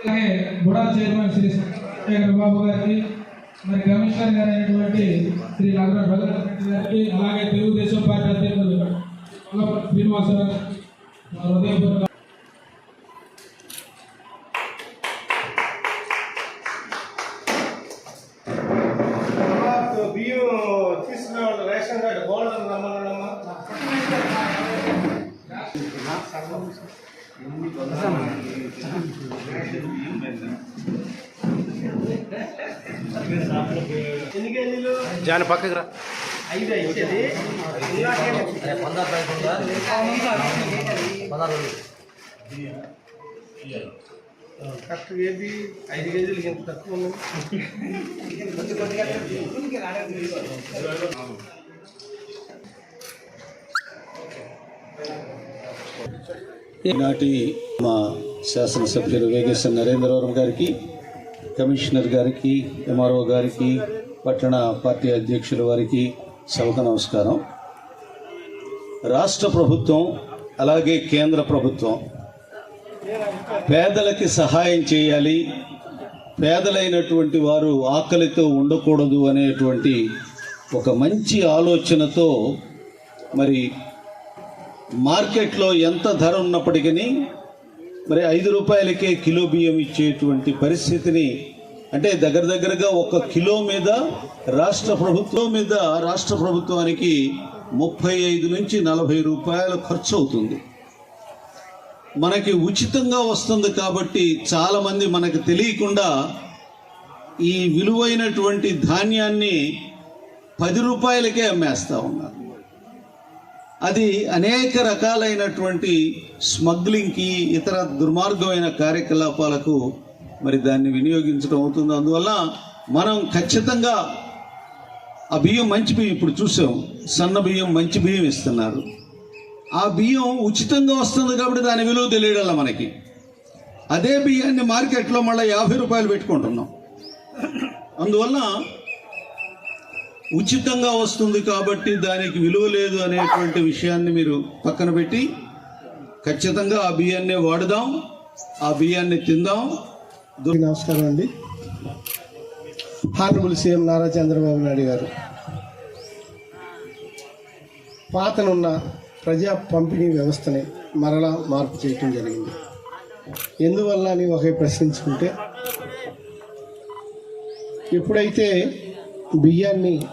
అలాగే బుడా చైర్మన్ శ్రీ సత్యనారాయణ బాబు గారికి మరి కమిషనర్ గారు అయినటువంటి శ్రీ నగర భద్రరెడ్డి గారికి అలాగే తెలుగుదేశం పార్టీ అధ్యక్షులు శ్రీనివాసరావు హృదయపూర్వక బియ్యం తీసుకునే వాళ్ళు రేషన్ కార్డు గోల్డ్ రమ్మన్నాడమ్మా ఎన్ని జాని పక్కకి రా. ఐదు ఇచ్చేది ఇందాకే కరెక్ట్ ఏది ఐదు కేజీలు ఇంత తక్కువ ఉంది ఈనాటి మా శాసనసభ్యులు వేగేశ్వర నరేంద్రవరం గారికి కమిషనర్ గారికి ఎంఆర్ఓ గారికి పట్టణ పార్టీ అధ్యక్షుల వారికి సభకు నమస్కారం. రాష్ట్ర ప్రభుత్వం అలాగే కేంద్ర ప్రభుత్వం పేదలకి సహాయం చేయాలి పేదలైనటువంటి వారు ఆకలితో ఉండకూడదు అనేటువంటి ఒక మంచి ఆలోచనతో మరి మార్కెట్లో ఎంత ధర ఉన్నప్పటికీ మరి ఐదు రూపాయలకే కిలో బియ్యం ఇచ్చేటువంటి పరిస్థితిని అంటే దగ్గర దగ్గరగా ఒక కిలో మీద రాష్ట్ర ప్రభుత్వం మీద రాష్ట్ర ప్రభుత్వానికి ముప్పై ఐదు నుంచి నలభై రూపాయల ఖర్చు అవుతుంది. మనకి ఉచితంగా వస్తుంది కాబట్టి చాలామంది మనకు తెలియకుండా ఈ విలువైనటువంటి ధాన్యాన్ని పది రూపాయలకే అమ్మేస్తూ ఉన్నారు. అది అనేక రకాలైనటువంటి స్మగ్లింగ్కి ఇతర దుర్మార్గమైన కార్యకలాపాలకు మరి దాన్ని వినియోగించడం అవుతుంది. అందువల్ల మనం ఖచ్చితంగా ఆ బియ్యం మంచి బియ్యం ఇప్పుడు చూసాం. సన్న బియ్యం మంచి బియ్యం ఇస్తున్నారు. ఆ బియ్యం ఉచితంగా వస్తుంది కాబట్టి దాని విలువ తెలియడం మనకి. అదే బియ్యాన్ని మార్కెట్లో మళ్ళీ యాభై రూపాయలు పెట్టుకుంటున్నాం. అందువల్ల ఉచితంగా వస్తుంది కాబట్టి దానికి విలువ లేదు అనేటువంటి విషయాన్ని మీరు పక్కన పెట్టి ఖచ్చితంగా ఆ బియ్యాన్నే వాడుదాం ఆ బియ్యాన్ని తిందాం. నమస్కారం అండి. హానరబుల్ సీఎం నారా చంద్రబాబు నాయుడు గారు. పాతనున్న ప్రజా పంపిణీ వ్యవస్థని మరలా మార్పు చేయటం జరిగింది. ఎందువల్ల అని ఒకే ప్రశ్నించుకుంటే ఎప్పుడైతే బియ్యాన్ని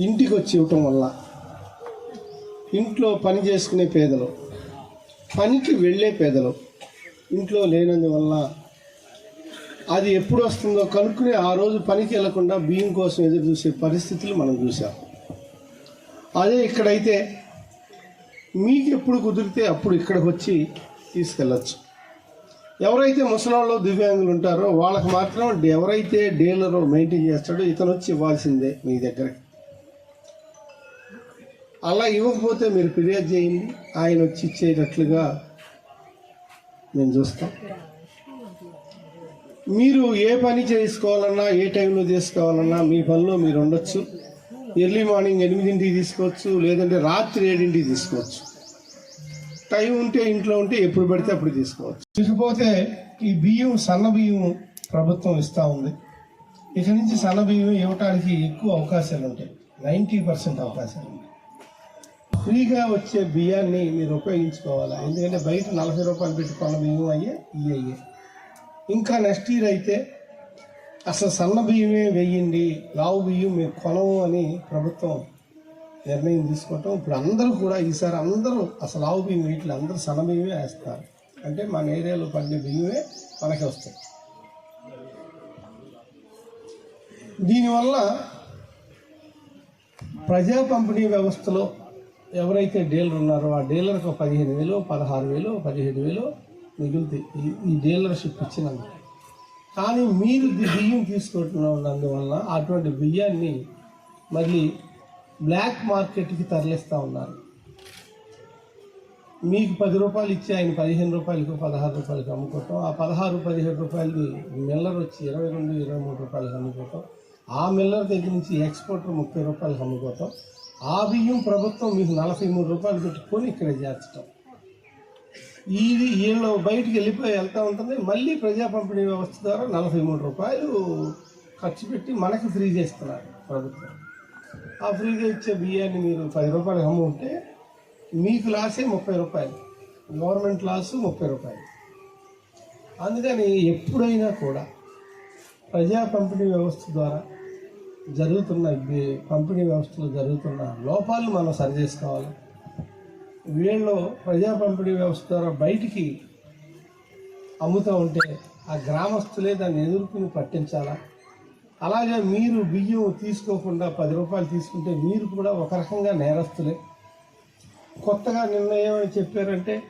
ఇంటికి వచ్చి ఇవ్వటం వల్ల ఇంట్లో పని చేసుకునే పేదలు పనికి వెళ్ళే పేదలు ఇంట్లో లేనందువల్ల అది ఎప్పుడు వస్తుందో కనుక్కుని ఆ రోజు పనికి వెళ్ళకుండా బియ్యం కోసం ఎదురు చూసే పరిస్థితులు మనం చూసాం అదే ఇక్కడైతే మీకు ఎప్పుడు కుదిరితే అప్పుడు ఇక్కడికి వచ్చి తీసుకెళ్ళచ్చు. ఎవరైతే ముసలాళ్ళు దివ్యాంగులు ఉంటారో వాళ్ళకి మాత్రం ఎవరైతే డీలర్ మెయింటైన్ చేస్తాడో ఇతను వచ్చి ఇవ్వాల్సిందే మీ దగ్గరకి అలా ఇవ్వకపోతే మీరు ఫిర్యాదు చేయండి. ఆయన వచ్చి ఇచ్చేటట్లుగా మేము చూస్తాం. మీరు ఏ పని చేసుకోవాలన్నా ఏ టైంలో చేసుకోవాలన్నా మీ పనిలో మీరు ఉండొచ్చు. ఎర్లీ మార్నింగ్ ఎనిమిదింటికి తీసుకోవచ్చు లేదంటే రాత్రి ఏడింటికి తీసుకోవచ్చు. టైం ఉంటే ఇంట్లో ఉంటే ఎప్పుడు పడితే అప్పుడు తీసుకోవచ్చు. ఇకపోతే ఈ బియ్యం సన్న బియ్యం ప్రభుత్వం ఇస్తూ ఉంది. ఇక నుంచి సన్న బియ్యం ఇవ్వటానికి ఎక్కువ అవకాశాలు ఉంటాయి. నైంటీ పర్సెంట్ అవకాశాలు ఉంటాయి. ఫ్రీగా వచ్చే బియ్యాన్ని మీరు ఉపయోగించుకోవాలా? ఎందుకంటే బయట నలభై రూపాయలు పెట్టి కొన్న బియ్యం అయ్యే ఇవి అయ్యే ఇంకా నెక్స్ట్ ఇయర్ అయితే అసలు సన్న బియ్యమే వేయండి లావు బియ్యం మేము కొనము అని ప్రభుత్వం నిర్ణయం తీసుకోవటం ఇప్పుడు అందరూ కూడా ఈసారి అందరూ అసలు లావు బియ్యం వీటిలో అందరూ సన్న బియ్యమే వేస్తారు. అంటే మన ఏరియాలో పండే బియ్యమే మనకి వస్తాయి. దీనివల్ల ప్రజా పంపిణీ వ్యవస్థలో ఎవరైతే డీలర్ ఉన్నారో ఆ డీలర్కి ఒక పదిహేను వేలు పదహారు వేలు పదిహేడు వేలు మిగులుతాయి. ఈ- డీలర్షిప్ ఇచ్చినందుకు. కానీ మీరు బియ్యం తీసుకుంటున్నందువల్ల అటువంటి బియ్యాన్ని మళ్ళీ బ్లాక్ మార్కెట్కి తరలిస్తూ ఉన్నారు. మీకు పది రూపాయలు ఇచ్చి ఆయన పదిహేను రూపాయలకు పదహారు రూపాయలకు అమ్ముకోవటం ఆ పదహారు పదిహేడు రూపాయలది మిల్లర్ వచ్చి ఇరవై రెండు ఇరవై మూడు రూపాయలకు అమ్ముకోవటం ఆ మిల్లర్ దగ్గర నుంచి ఎక్స్పోర్టర్ ముప్పై రూపాయలకు అమ్ముకోవటం ఆ బియ్యం ప్రభుత్వం మీకు నలభై మూడు రూపాయలు పెట్టుకొని ఇక్కడ చేర్చటం. ఇది వీళ్ళు బయటికి వెళ్ళిపోయి వెళ్తూ ఉంటుంది. మళ్ళీ ప్రజా పంపిణీ వ్యవస్థ ద్వారా నలభై మూడు రూపాయలు ఖర్చు పెట్టి మనకి ఫ్రీ చేస్తున్నారు ప్రభుత్వం. ఆ ఫ్రీగా ఇచ్చే బియ్యాన్ని మీరు పది రూపాయలు అమ్ముంటే మీకు లాసే ముప్పై రూపాయలు. గవర్నమెంట్ లాసు ముప్పై రూపాయలు. అందుకని ఎప్పుడైనా కూడా ప్రజా పంపిణీ వ్యవస్థ ద్వారా జరుగుతున్న పంపిణీ వ్యవస్థలో జరుగుతున్న లోపాలు మనం సరి చేసుకోవాలి. వీళ్ళు ప్రజా పంపిణీ వ్యవస్థ ద్వారా బయటికి అమ్ముతూ ఉంటే ఆ గ్రామస్తులే దాన్ని ఎదుర్కొని పట్టించాలా? అలాగే మీరు బియ్యం తీసుకోకుండా పది రూపాయలు తీసుకుంటే మీరు కూడా ఒక రకంగా నేరస్తులే. కొత్తగా నిర్ణయం అని చెప్పారంటే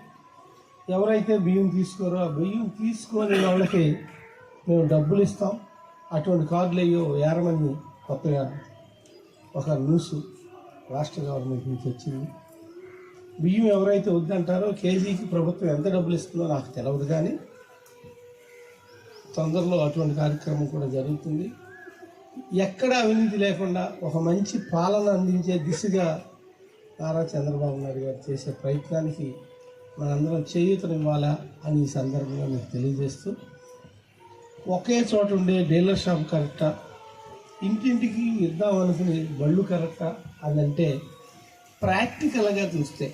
ఎవరైతే బియ్యం తీసుకోరో ఆ బియ్యం తీసుకొని వాళ్ళకి మేము డబ్బులు ఇస్తాం. అటువంటి కార్డులు అయ్యో ఏరమని కొత్తగా ఒక న్యూస్ రాష్ట్ర గవర్నమెంట్ నుంచి వచ్చింది. బియ్యం ఎవరైతే వద్దంటారో కేజీకి ప్రభుత్వం ఎంత డబ్బులు ఇస్తుందో నాకు తెలియదు కానీ తొందరలో అటువంటి కార్యక్రమం కూడా జరుగుతుంది. ఎక్కడ అవినీతి లేకుండా ఒక మంచి పాలన అందించే దిశగా నారా చంద్రబాబు నాయుడు గారు చేసే ప్రయత్నానికి మనందరం చేయూతనివ్వాలా అని ఈ సందర్భంగా మీకు తెలియజేస్తూ ఒకే చోట ఉండే డీలర్ షాప్ కరెక్టా? ఇంటింటికి ఇద్దాం బళ్ళు కరెక్టా? అదంటే ప్రాక్టికల్గా చూస్తే